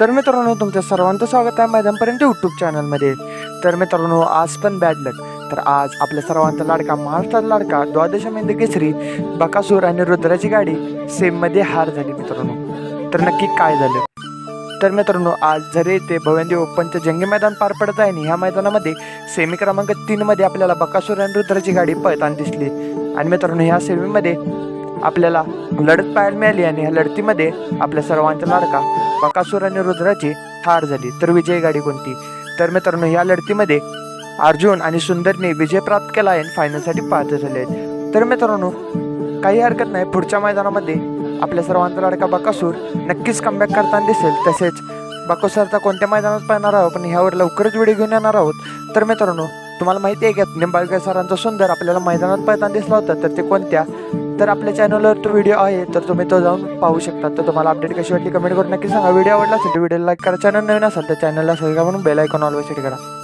तर मित्रांनो तुमच्या सर्वांचं स्वागत आहे मैदानपर्यंत यूट्यूब चॅनलमध्ये तर मित्रांनो आज पण बॅड लक तर आज आपल्या सर्वांचा लाडका महाराष्ट्राचा लाडका द्वादश महिंद केसरी बकासूर आणि रुद्राची गाडी सेममध्ये हार झाली मित्रांनो. तर नक्की काय झालं? तर मित्रांनो आज झरे येथे भवंदी ओपनचं जंगी मैदान पार पडत आहे आणि ह्या मैदानामध्ये सेमी क्रमांक तीनमध्ये आपल्याला बकासूर आणि रुद्राची गाडी पळताना दिसली. आणि मित्रांनो ह्या सेमीमध्ये आपल्याला लढत पाहायला मिळाली आणि ह्या लढतीमध्ये आपल्या सर्वांचा लाडका बकासूर आणि रुद्राची हार झाली. तर विजयी गाडी कोणती? तर मित्रांनो ह्या लढतीमध्ये अर्जुन आणि सुंदरने विजय प्राप्त केला आहे आणि फायनलसाठी पात्र झाले आहेत. तर मित्रांनो काही हरकत नाही. पुढच्या मैदानामध्ये आपल्या सर्वांचा लाडका बकासूर नक्कीच कमबॅक करताना दिसेल. तसेच बकासूरचा कोणत्या मैदानात पाहणार आहोत? पण ह्यावर लवकरच व्हिडिओ घेऊन येणार आहोत. तर मित्रांनो तुम्हाला माहिती आहे का निंबाळकर सरांचा सुंदर आपल्याला मैदानात पळताना दिसला होता. तर ते कोणत्या तर आपल्या चॅनलवर तो व्हिडिओ आहे तर तुम्ही तो जाऊन पाहू शकता. तर तुम्हाला अपडेट कशी वाटली कमेंट करून नक्की सांगा. व्हिडिओ आवडला असेल तर व्हिडिओ लाईक करा. चॅनल नवीन असेल तर चॅनलला सबस्क्राईब करून बेल आयकॉन ऑलवेज सेट करा.